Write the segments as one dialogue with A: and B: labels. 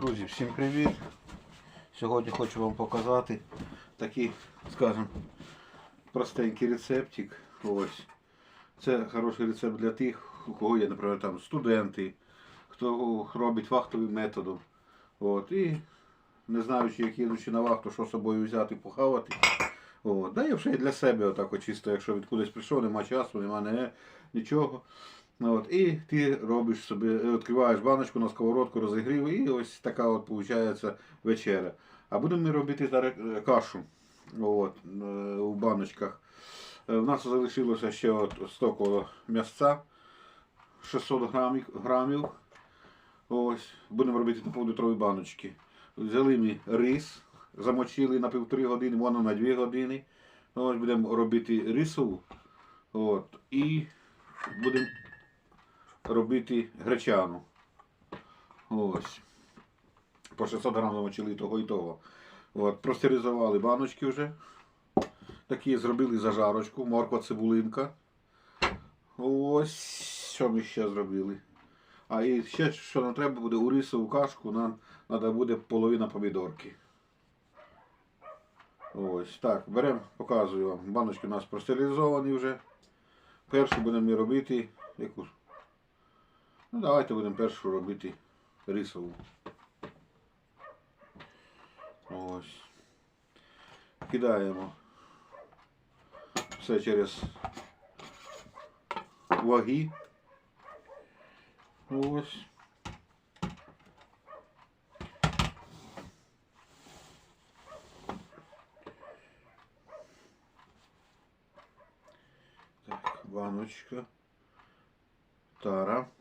A: Друзі, всім привіт! Сьогодні хочу вам показати такий, скажімо, простенький рецептик. Ось. Це хороший рецепт для тих, у кого є, наприклад, там студенти, хто робить вахтовим методом. От. І не знаючи, як їдучи на вахту, що з собою взяти, похавати. От. Да і вже і для себе отак чисто, якщо від кудись прийшов, нема часу, нема не, нічого. Ну, От, і ти робиш собі, е, відкриваєш баночку на сковородку, розігрів, і ось така от виходить вечеря. А будемо ми робити зараз е, кашу от, е, у баночках. У нас залишилося ще от 100 коло м'ясця, 600 грамів. грамів. Ось, будемо робити по літрові баночки. Взяли ми рис, замочили на півтори години, воно на 2 години. Ось будемо робити рисову. От, і будемо робити гречану. Ось. По 600 грам замочили того і того. От, простерилізували баночки вже. Такі зробили зажарочку, морква цибулинка. Ось що ми ще зробили. А і ще що нам треба буде у рисову кашку, нам треба буде половина помідорки. Ось так, беремо, показую вам. Баночки у нас простерилізовані вже. Першу будемо робити яку Ну, давайте будемо першу робити рисову. Ось. Кидаємо все через ваги. Ось. Так, баночка. Тара. Так.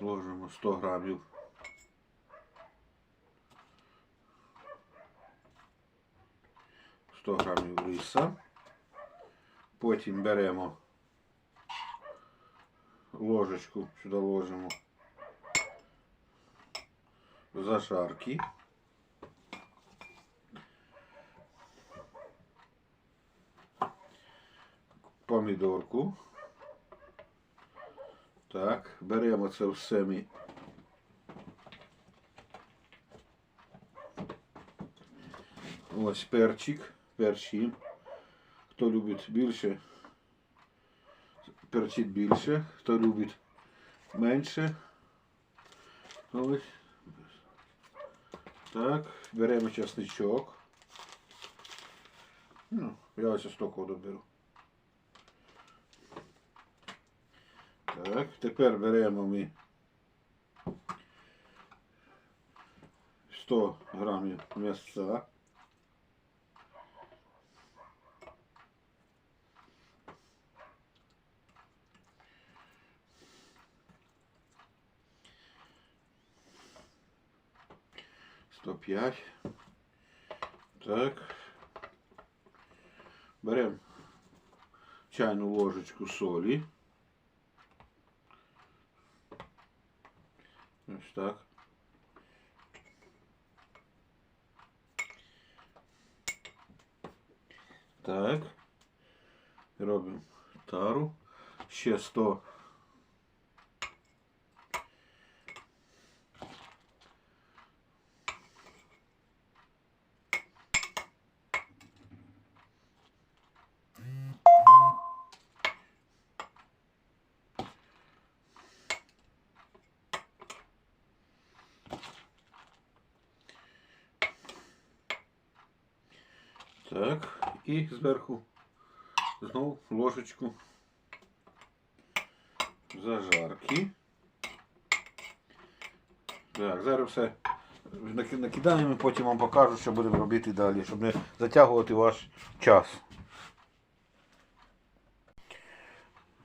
A: Ложимо 100 грамів. Грамів риса. Потім беремо ложечку, сюди ложимо зашарки. Помідорку. Так, беремо це все ми. Ось перчик, перчим. Хто любить більше, перчить більше, хто любить менше. Ось. Так, беремо часничок. Ну, я ось столько доберу. Так, тепер беремо ми 100 грамів м'яса. Сто п'ять. Так. Беремо чайну ложечку солі. Ось так. Так. Робимо тару. Ще 100. Так. І зверху знову ложечку зажарки. Так, зараз все накидаємо, потім вам покажу, що будемо робити далі, щоб не затягувати ваш час.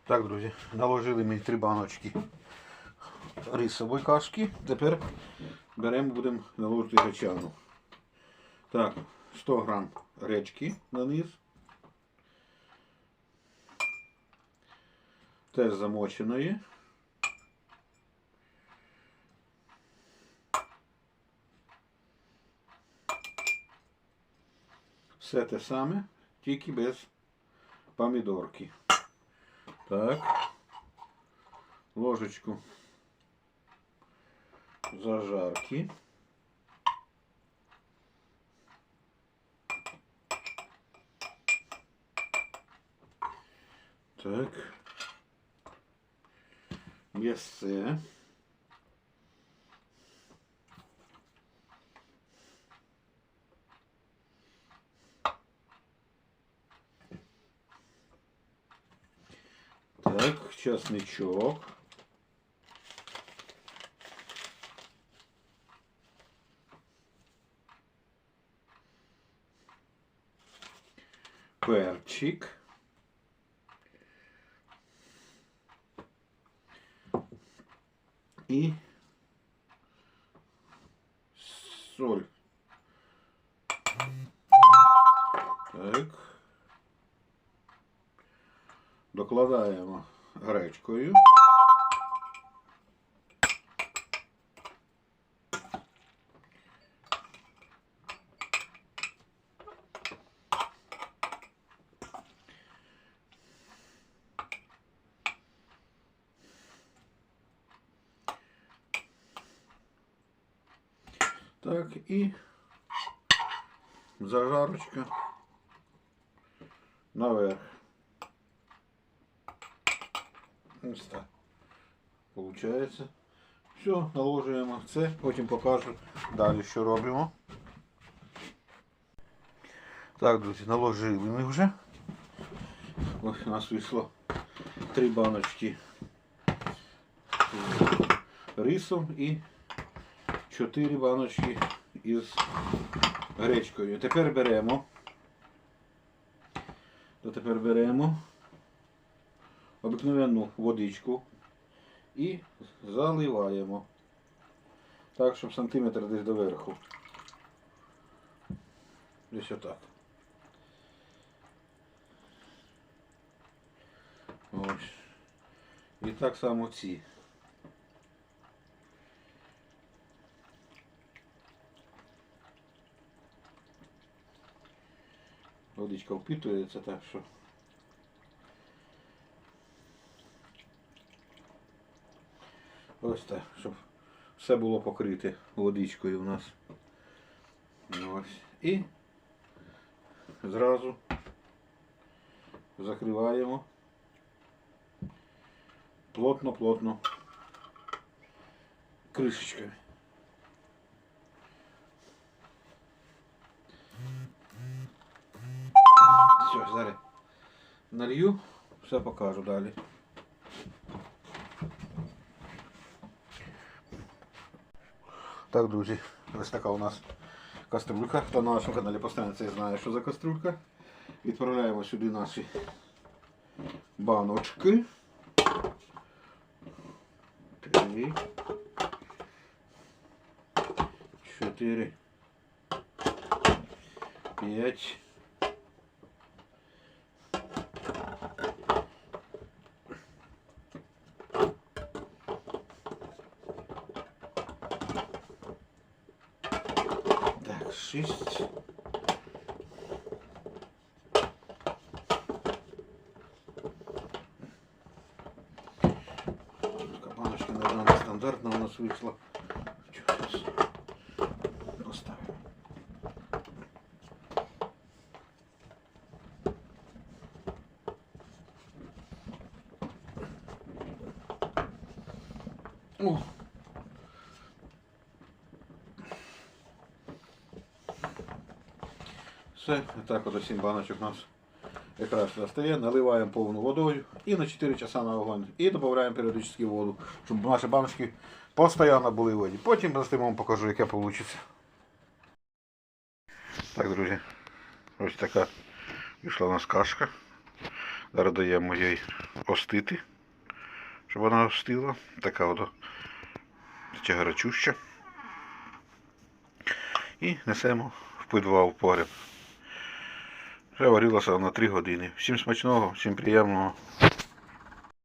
A: Так, друзі, наложили ми три баночки рисової кашки. Тепер беремо, будемо наложити гречану. Так, 100 грам гречки на низ. Теж замоченої. Все те саме, тільки без помідорки. Так. Ложечку зажарки. Так. М'ясце. Так, чесничок. Перчик. І соль. Так. Докладаємо гречкою. Так, і зажарочка наверх. Ось так. Получається. Все, наложуємо це, потім покажу далі, що робимо. Так, друзі, наложили ми вже. Ось у нас вийшло три баночки з рисом і чотири баночки із гречкою. Тепер беремо. То тепер беремо обикновенну водичку і заливаємо. Так, щоб сантиметр десь доверху. Десь отак. Ось. І так само ці. Водичка впитується так що. Ось так, щоб все було покрите водичкою у нас. Ось. І зразу закриваємо плотно-плотно кришечками. Все, зараз налью, все покажу далі. Так, друзі, ось така у нас каструлька. Хто на нашому каналі постійно це знає, що за каструлька. Відправляємо сюди наші баночки. Три. Чотири. П'ять. Шість. Кабаночка, наверное, нестандартно у нас вийшла. Все, так от 7 баночок у нас якраз достає, наливаємо повну водою і на 4 часа на вогонь. І додаємо періодично воду, щоб наші баночки постійно були в воді. Потім вам покажу, яке вийде. Так, друзі, ось така вийшла у нас кашка. Зараз даємо їй остити, щоб вона остила. Така от гарячуща. І несемо в підвал погреб. Вже варилося на 3 години. Всім смачного, всім приємного.